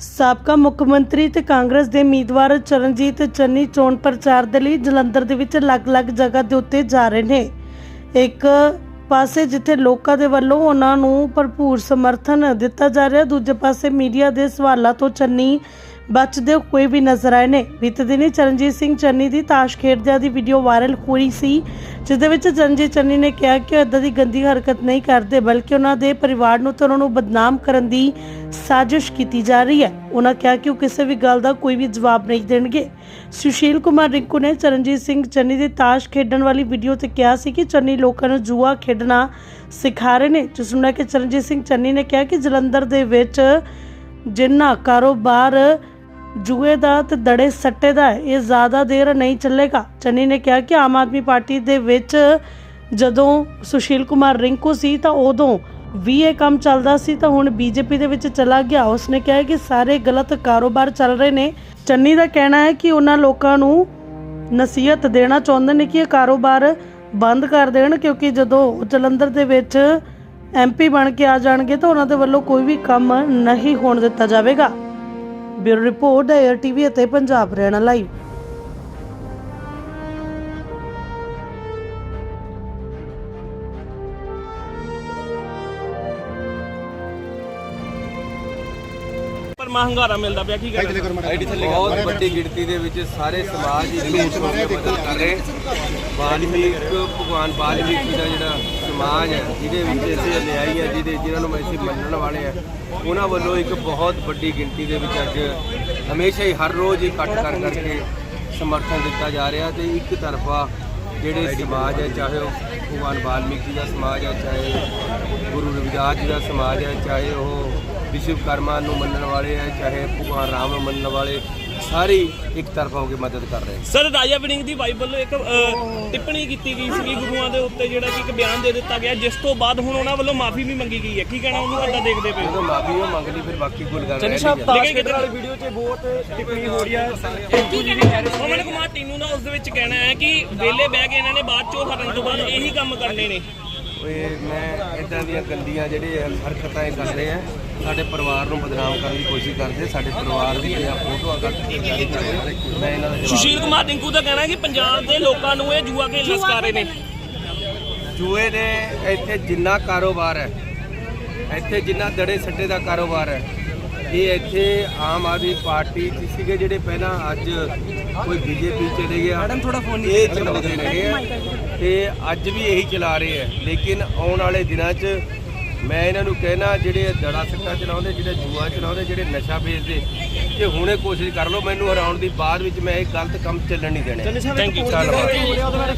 ਸਾਬਕਾ ਮੁੱਖ ਮੰਤਰੀ ਤੇ ਕਾਂਗਰਸ ਦੇ ਉਮੀਦਵਾਰ ਚਰਨਜੀਤ ਚੰਨੀ ਚੋਣ ਪ੍ਰਚਾਰ ਦੇ ਲਈ ਜਲੰਧਰ ਦੇ ਵਿੱਚ ਅਲੱਗ-ਅਲੱਗ ਜਗ੍ਹਾ ਦੇ ਉੱਤੇ ਜਾ ਰਹੇ ਨੇ। ਇੱਕ ਪਾਸੇ ਜਿੱਥੇ ਲੋਕਾਂ ਦੇ ਵੱਲੋਂ ਉਹਨਾਂ ਨੂੰ ਭਰਪੂਰ ਸਮਰਥਨ ਦਿੱਤਾ ਜਾ ਰਿਹਾ, ਦੂਜੇ ਪਾਸੇ ਮੀਡੀਆ ਦੇ ਸਵਾਲਾਂ ਤੋਂ ਚੰਨੀ ਬਚਦੇ ਹੋਏ ਵੀ ਨਜ਼ਰ ਆਏ ਨੇ। ਬੀਤੇ ਦਿਨੀ ਚਰਨਜੀਤ ਸਿੰਘ ਚੰਨੀ ਦੀ ਤਾਸ਼ ਖੇਡਦਿਆਂ ਦੀ ਵੀਡੀਓ ਵਾਇਰਲ ਹੋਈ ਸੀ ਜਿਸ ਦੇ ਵਿੱਚ ਚਰਨਜੀਤ ਚੰਨੀ ਨੇ ਕਿਹਾ ਕਿ ਉਹ ਇਦਾਂ ਦੀ ਗੰਦੀ ਹਰਕਤ ਨਹੀਂ ਕਰਦੇ, ਬਲਕਿ ਉਹਨਾਂ ਦੇ ਪਰਿਵਾਰ ਨੂੰ ਤੇ ਉਹਨਾਂ ਨੂੰ ਬਦਨਾਮ ਕਰਨ ਦੀ ਸਾਜ਼ਿਸ਼ ਕੀਤੀ ਜਾ ਰਹੀ ਹੈ। ਉਹਨਾਂ ਕਿਹਾ ਕਿ ਉਹ ਕਿਸੇ ਵੀ ਗੱਲ ਦਾ ਕੋਈ ਵੀ ਜਵਾਬ ਨਹੀਂ ਦੇਣਗੇ। ਸੁਸ਼ੀਲ ਕੁਮਾਰ ਰਿੰਕੂ ਨੇ ਚਰਨਜੀਤ ਸਿੰਘ ਚੰਨੀ ਦੀ ਤਾਸ਼ ਖੇਡਣ ਵਾਲੀ ਵੀਡੀਓ ਤੇ ਕਿਹਾ ਸੀ ਕਿ ਚੰਨੀ ਲੋਕਾਂ ਨੂੰ ਜੂਆ ਖੇਡਣਾ ਸਿਖਾ ਰਹੇ ਨੇ, ਜਿਸ ਨੂੰ ਲੈ ਕੇ ਚਰਨਜੀਤ ਸਿੰਘ ਚੰਨੀ ਨੇ ਕਿਹਾ ਕਿ ਜਲੰਧਰ ਦੇ ਵਿੱਚ ਜਿੰਨਾ ਕਾਰੋਬਾਰ ਜੂਏ ਦਾ ਤੇ ਦੜੇ ਸੱਟੇ ਦਾ ਇਹ ਜ਼ਿਆਦਾ ਦੇਰ ਨਹੀਂ ਚੱਲੇਗਾ। ਚੰਨੀ ਨੇ ਕਿਹਾ ਕਿ ਆਮ ਆਦਮੀ ਪਾਰਟੀ ਦੇ ਵਿੱਚ ਜਦੋਂ ਸੁਸ਼ੀਲ ਕੁਮਾਰ ਰਿੰਕੂ ਸੀ ਤਾਂ ਉਦੋਂ ਵੀ ਇਹ ਕੰਮ ਚੱਲਦਾ ਸੀ, ਤਾਂ ਹੁਣ ਬੀਜੇਪੀ ਦੇ ਵਿੱਚ ਚਲਾ ਗਿਆ। ਉਸਨੇ ਕਿਹਾ ਕਿ ਸਾਰੇ ਗਲਤ ਕਾਰੋਬਾਰ ਚੱਲ ਰਹੇ ਨੇ। ਚੰਨੀ ਦਾ ਕਹਿਣਾ ਹੈ ਕਿ ਉਹਨਾਂ ਲੋਕਾਂ ਨੂੰ ਨਸੀਹਤ ਦੇਣਾ ਚਾਹੁੰਦੇ ਨੇ ਕਿ ਇਹ ਕਾਰੋਬਾਰ ਬੰਦ ਕਰ ਦੇਣ, ਕਿਉਂਕਿ ਜਦੋਂ ਜਲੰਧਰ ਦੇ ਵਿੱਚ ਐਮਪੀ ਬਣ ਕੇ ਆ ਜਾਣਗੇ ਤਾਂ ਉਹਨਾਂ ਦੇ ਵੱਲੋਂ ਕੋਈ ਵੀ ਕੰਮ ਨਹੀਂ ਹੋਣ ਦਿੱਤਾ ਜਾਵੇਗਾ। ਬਿਊਰੋ ਰਿਪੋਰਟ 에ਅਰ ਟੀਵੀ ਅਤੇ ਪੰਜਾਬ ਹਰਿਆਣਾ ਲਾਈਵ ਪਰ ਮਹੰਗਾਰਾ ਮਿਲਦਾ ਪਿਆ ਕੀ ਕਰਾਂ? ਬਹੁਤ ਵੱਡੀ ਗਿਣਤੀ ਦੇ ਵਿੱਚ ਸਾਰੇ ਸਮਾਜ ਹੀ ਹੋ ਕੇ ਮਦਦ ਕਰ ਰਹੇ। ਵਾਲਮੀਕ ਭਗਵਾਨ ਵਾਲਮੀਕ ਦਾ ਜਿਹੜਾ ਸਮਾਜ ਹੈ, ਜਿਹਦੇ ਵਿੱਚ ਅਸੀਂ ਅਨਿਆਈ ਹੈ, ਜਿਹਦੇ ਜਿਨ੍ਹਾਂ ਨੂੰ ਅਸੀਂ ਮੰਨਣ ਵਾਲੇ ਆ ਉਹਨਾਂ ਵੱਲੋਂ ਇੱਕ ਬਹੁਤ ਵੱਡੀ ਗਿਣਤੀ ਦੇ ਵਿੱਚ ਅੱਜ ਹਮੇਸ਼ਾ ਹੀ, ਹਰ ਰੋਜ਼ ਇਕੱਠ ਕਰ ਕਰਕੇ ਸਮਰਥਨ ਦਿੱਤਾ ਜਾ ਰਿਹਾ ਤੇ ਇੱਕ ਤਰਫਾ ਜਿਹੜੇ ਸਮਾਜ ਹੈ, ਚਾਹੇ ਉਹ ਭਗਵਾਨ ਵਾਲਮੀਕ ਜੀ ਦਾ ਸਮਾਜ ਹੈ, ਚਾਹੇ ਗੁਰੂ ਰਵਿਦਾਸ ਜੀ ਦਾ ਸਮਾਜ ਹੈ, ਚਾਹੇ ਉਹ ਵਿਸ਼ਵਕਰਮਾ ਨੂੰ ਮੰਨਣ ਵਾਲੇ ਹੈ, ਚਾਹੇ ਭਗਵਾਨ ਰਾਮ ਨੂੰ ਮੰਨਣ ਵਾਲੇ ਸਾਰੇ ਇੱਕ ਤਰਫਾ ਹੋ ਕੇ ਮਦਦ ਕਰ ਰਹੇ ਸਰ ਰਾਜਾ ਵੜਿੰਗ ਦੀ ਵਾਈਫ ਵੱਲੋਂ ਇੱਕ ਟਿੱਪਣੀ ਕੀਤੀ ਗਈ ਸੀਗੀ ਗੁਰੂਆਂ ਦੇ ਉੱਤੇ ਜਿਹੜਾ ਕਿ ਇੱਕ ਬਿਆਨ ਦੇ ਦਿੱਤਾ ਗਿਆ। ਜਿਸ ਤੋਂ ਬਾਅਦ ਹੁਣ ਉਹਨਾਂ ਵੱਲੋਂ ਮਾਫੀ ਵੀ ਮੰਗੀ ਗਈ ਹੈ। ਕੀ ਕਹਿਣਾ ਉਹਨੂੰ? ਅੱਡਾ ਦੇਖਦੇ ਪਏ? ਜਦੋਂ ਮਾਫੀ ਉਹ ਮੰਗ ਲਈ ਫਿਰ ਬਾਕੀ ਗੁਲ ਗੱਲ ਰਹਿ ਲੇਕਿਨ ਕਿਤੇ ਵੀਡੀਓ 'ਚ ਬਹੁਤ ਟਿੱਪਣੀ ਹੋ ਰਹੀ ਹੈ। ਉਹਨਾਂ ਕੁਮਾਰ ਤੈਨੂੰ ਦਾ ਉਸ ਦੇ ਵਿੱਚ ਕਹਿਣਾ ਹੈ ਕਿ ਵੇਲੇ ਬਹਿ ਕੇ ਇਹਨਾਂ ਨੇ ਬਾਅਦ ਚੋਂ ਹਟਣ ਤੋਂ ਬਾਅਦ ਇਹੀ ਕੰਮ ਕਰਨੇ ਨੇ। ਓਏ ਮੈਂ ਇਦਾਂ ਦੀਆਂ ਗੰਦੀਆਂ ਜਿਹੜੇ ਹਰਕਤਾਂ ਇਹ ਕਰ ਰਹੇ ਆ ਸਾਡੇ ਪਰਿਵਾਰ ਨੂੰ ਬਦਨਾਮ ਕਰਨ ਦੀ ਕੋਸ਼ਿਸ਼ ਕਰਦੇ ਸਾਡੇ ਪਰਿਵਾਰ ਦੀ ਕੇ ਜਾਰੀ ਕਰਦੇ ਮੈਂ ਇਹਨਾਂ ਦਾ ਸੁਸ਼ੀਲ ਕੁਮਾਰ ਰਿੰਕੂ ਦਾ ਕਹਿਣਾ ਹੈ ਕਿ ਪੰਜਾਬ ਦੇ ਲੋਕਾਂ ਨੂੰ ਇਹ ਜੂਆ ਖੇਡਣਾ ਸਿਖਾ ਰਹੇ ਨੇ। ਜੂਏ ਦੇ ਇੱਥੇ ਜਿੰਨਾ ਕਾਰੋਬਾਰ ਹੈ ਇੱਥੇ ਜਿੰਨਾ ਦੜੇ ਸੱਟੇ ਦਾ ਕਾਰੋਬਾਰ ਹੈ ਇਹ ਇੱਥੇ ਆਮ ਆਦਮੀ ਪਾਰਟੀ ਚ ਸੀਗੇ ਜਿਹੜੇ ਪਹਿਲਾਂ ਅੱਜ ਕੋਈ ਬੀਜੇਪੀ ਚਲੇ ਗਿਆ। ਮੈਡਮ ਥੋੜਾ ਫੋਨ ਇਹ ਚਲਾਉਂਦੇ ਰਹੇ ਆ। ਤੇ ਅੱਜ ਵੀ ਇਹੀ ਚਲਾ ਰਹੇ ਆ। ਲੇਕਿਨ ਆਉਣ ਵਾਲੇ ਦਿਨਾਂ 'ਚ ਮੈਂ ਇਹਨਾਂ ਨੂੰ ਕਹਿਣਾ ਜਿਹੜੇ ਦੜਾ ਸੱਟਾ ਚਲਾਉਂਦੇ ਜਿਹੜੇ ਜੂਆ ਚਲਾਉਂਦੇ ਜਿਹੜੇ ਨਸ਼ਾ ਵੇਚਦੇ ਕਿ ਹੁਣੇ ਕੋਸ਼ਿਸ਼ ਕਰ ਲਓ ਮੈਨੂੰ ਹਰਾਉਣ ਦੀ ਬਾਅਦ ਵਿੱਚ ਮੈਂ ਇਹ ਗਲਤ ਕੰਮ ਚੱਲਣ ਨਹੀਂ ਦੇਣੇ। ਥੈਂਕ ਯੂ ਧੰਨਵਾਦ।